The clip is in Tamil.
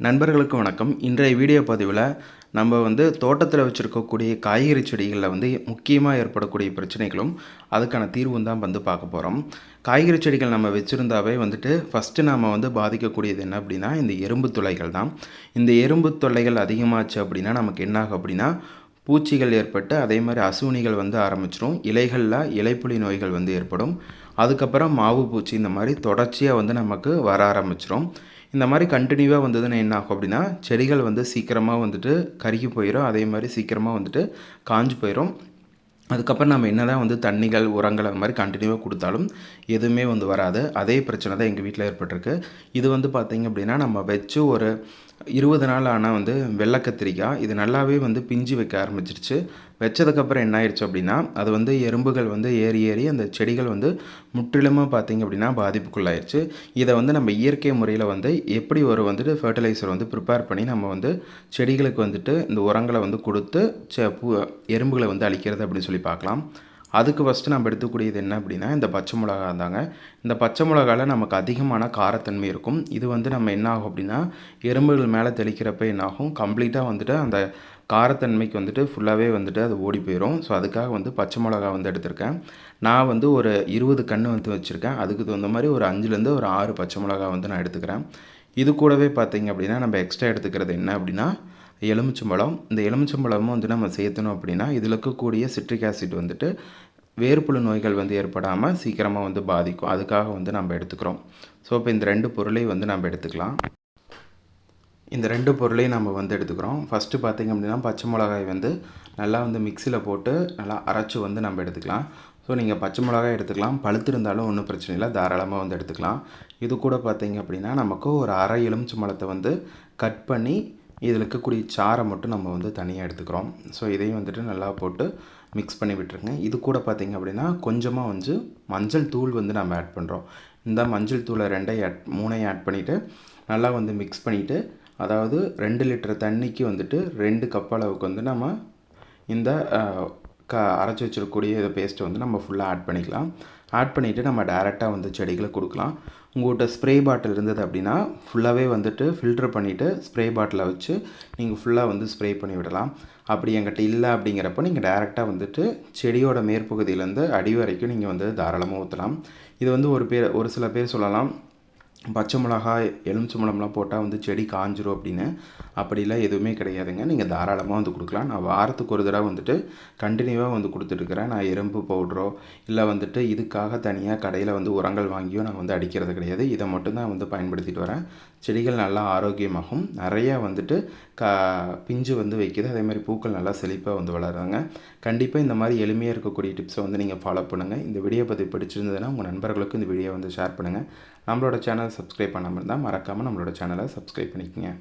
நண்பர்களுக்கு வணக்கம். இன்றைய வீடியோ பதிவில் நம்ம வந்து தோட்டத்தில் வச்சுருக்கக்கூடிய காய்கறி செடிகளில் வந்து முக்கியமாக ஏற்படக்கூடிய பிரச்சனைகளும் அதுக்கான தீர்வும் தான் வந்து பார்க்க போகிறோம் காய்கறி செடிகள் நம்ம வச்சுருந்தாவே வந்துட்டு ஃபஸ்ட்டு நாம் வந்து பாதிக்கக்கூடியது என்ன அப்படின்னா இந்த எறும்பு தொல்லைகள் தான். இந்த எறும்பு தொல்லைகள் அதிகமாச்சு அப்படின்னா நமக்கு என்னாகும் அப்படின்னா பூச்சிகள் ஏற்பட்டு அதே மாதிரி அசுவினிகள் வந்து ஆரம்பிச்சிடும் இலைகளில் இலைப்புலி நோய்கள் வந்து ஏற்படும். அதுக்கப்புறம் மாவு பூச்சி இந்த மாதிரி தொடர்ச்சியாக வந்து நமக்கு வர ஆரம்பிச்சிடும் இந்த மாதிரி கண்டினியூவாக வந்ததுன்னா என்ன ஆகும் அப்படின்னா செடிகள் வந்து சீக்கிரமாக வந்துட்டு கருகி போயிடும் அதே மாதிரி சீக்கிரமாக வந்துட்டு காஞ்சு போயிடும் அதுக்கப்புறம் நம்ம என்ன தான் வந்து தண்ணிகள் உரங்கள் அந்த மாதிரி கண்டினியூவாக கொடுத்தாலும் எதுவுமே வந்து வராது. அதே பிரச்சனை தான் எங்கள் வீட்டில் ஏற்பட்டிருக்கு. இது வந்து பார்த்திங்க அப்படின்னா நம்ம வச்சு ஒரு இருபது நாள் ஆனால் வந்து வெள்ளை கத்திரிக்காய் இது நல்லாவே வந்து பிஞ்சு வைக்க ஆரம்பிச்சிருச்சு. வச்சதுக்கப்புறம் என்ன ஆயிடுச்சு அப்படின்னா அது வந்து எறும்புகள் வந்து ஏறி ஏறி அந்த செடிகள் வந்து முற்றிலுமாக பார்த்திங்க அப்படின்னா பாதிப்புக்குள்ளாயிருச்சு. இதை வந்து நம்ம இயற்கை முறையில் வந்து எப்படி ஒரு வந்துட்டு ஃபர்டிலைசர் வந்து ப்ரிப்பேர் பண்ணி நம்ம வந்து செடிகளுக்கு வந்துட்டு இந்த உரங்களை வந்து கொடுத்து செ பூ எறும்புகளை வந்து அழிக்கிறது அப்படின்னு சொல்லி பார்க்கலாம். அதுக்கு ஃபஸ்ட்டு நம்ம எடுத்துக்கூடியது என்ன அப்படின்னா இந்த பச்சை மிளகா தாங்க. இந்த பச்சை மிளகாவில் நமக்கு அதிகமான காரத்தன்மை இருக்கும். இது வந்து நம்ம என்ன ஆகும் அப்படின்னா எறும்புகள் மேலே தெளிக்கிறப்ப என்னாகும். கம்ப்ளீட்டாக வந்துட்டு அந்த காரத்தன்மைக்கு வந்துட்டு ஃபுல்லாகவே வந்துட்டு அது ஓடி போயிடும் ஸோ அதுக்காக வந்து பச்சை மிளகா வந்து எடுத்திருக்கேன். நான் வந்து ஒரு இருபது கன்று வந்து வச்சுருக்கேன். அதுக்கு தகுந்த மாதிரி ஒரு அஞ்சுலேருந்து ஒரு ஆறு பச்சை மிளகா வந்து நான் எடுத்துக்கிறேன். இது கூடவே பார்த்திங்க அப்படின்னா நம்ம எக்ஸ்ட்ரா எடுத்துக்கிறது என்ன அப்படின்னா எலுமிச்சம்பழம். இந்த எலுமிச்சம்பழமும் வந்து நம்ம சேர்த்தணும் அப்படின்னா இதில் இருக்கக்கூடிய சிட்ரிக் ஆசிட் வந்துட்டு வேர்ப்புழு நோய்கள் வந்து ஏற்படாமல் சீக்கிரமாக வந்து பாதிக்கும். அதுக்காக வந்து நம்ம எடுத்துக்கிறோம். ஸோ இப்போ இந்த ரெண்டு பொருளையும் வந்து நம்ம எடுத்துக்கலாம். இந்த ரெண்டு பொருளையும் நம்ம வந்து எடுத்துக்கிறோம். ஃபஸ்ட்டு பார்த்திங்க அப்படின்னா பச்சை மிளகாய் வந்து நல்லா வந்து மிக்சியில் போட்டு நல்லா அரைச்சி வந்து நம்ம எடுத்துக்கலாம். ஸோ நீங்கள் பச்சை மிளகாய் எடுத்துக்கலாம். பழுத்திருந்தாலும் ஒன்றும் பிரச்சனை இல்லை. தாராளமாக வந்து எடுத்துக்கலாம். இது கூட பார்த்திங்க அப்படின்னா நமக்கு ஒரு அரை எலுமிச்சை மலத்தை வந்து கட் பண்ணி இதில் இருக்கக்கூடிய சாரை மட்டும் நம்ம வந்து தனியாக எடுத்துக்கிறோம். ஸோ இதையும் வந்துட்டு நல்லா போட்டு மிக்ஸ் பண்ணி விட்டுருங்க. இது கூட பார்த்திங்க அப்படின்னா கொஞ்சமாக வந்து மஞ்சள் தூள் வந்து நம்ம ஆட் பண்ணுறோம் இந்த மஞ்சள் தூளை ரெண்டையும் ஆட் மூணையும் ஆட் பண்ணிவிட்டு நல்லா வந்து மிக்ஸ் பண்ணிவிட்டு அதாவது ரெண்டு லிட்டர் தண்ணிக்கு வந்துட்டு ரெண்டு கப் அளவுக்கு வந்து நம்ம இந்த க அரைச்சி வச்சிருக்கக்கூடிய இதை பேஸ்ட்டை வந்து நம்ம ஃபுல்லாக ஆட் பண்ணிக்கலாம். ஆட் பண்ணிவிட்டு நம்ம டேரெக்டாக வந்து செடிகளை கொடுக்கலாம். உங்கள்கிட்ட ஸ்ப்ரே பாட்டில் இருந்தது அப்படின்னா ஃபுல்லாகவே வந்துட்டு ஃபில்ட்ரு பண்ணிவிட்டு ஸ்ப்ரே பாட்டிலை வச்சு நீங்கள் ஃபுல்லாக வந்து ஸ்ப்ரே பண்ணி விடலாம். அப்படி என்கிட்ட இல்லை அப்படிங்கிறப்ப நீங்கள் டேரெக்டாக வந்துட்டு செடியோட மேற்பகுதியிலேருந்து அடி வரைக்கும் நீங்கள் வந்து தாராளமாக ஊற்றலாம் இது வந்து ஒரு பேர் ஒரு சில பேர் சொல்லலாம் பச்சை மிளகாய் எலுமிச்சை மிளம்லாம் போட்டால் வந்து செடி காஞ்சிரும் அப்படின்னு. அப்படிலாம் எதுவுமே கிடையாதுங்க. நீங்கள் தாராளமாக வந்து கொடுக்கலாம். நான் வாரத்துக்கு ஒரு தடவை வந்துட்டு கண்டினியூவாக வந்து கொடுத்துட்ருக்குறேன் நான் எறும்பு பவுட்ரோ இல்லை வந்துட்டு இதுக்காக தனியாக கடையில் வந்து உரங்கள் வாங்கியோ நான் வந்து அடிக்கிறது கிடையாது. இதை மட்டும்தான் வந்து பயன்படுத்திட்டு வரேன். செடிகள் நல்லா ஆரோக்கியமாகும். நிறையா வந்துட்டு க பிஞ்சு வந்து வைக்கிது. அதே மாதிரி பூக்கள் நல்லா செழிப்பாக வந்து வளருறாங்க கண்டிப்பாக இந்த மாதிரி எளிமையாக இருக்கக்கூடிய டிப்ஸை வந்து நீங்கள் ஃபாலோ பண்ணுங்கள் இந்த வீடியோ பற்றி பிடிச்சிருந்ததுன்னா உங்கள் நண்பர்களுக்கும் இந்த வீடியோ வந்து ஷேர் பண்ணுங்கள் நம்மளோட சேனல் சப்ஸ்கிரைப் பண்ணாமல் இருந்தால் மறக்காமல் நம்மளோட சேனலை சப்ஸ்கிரைப் பண்ணிக்கோங்க.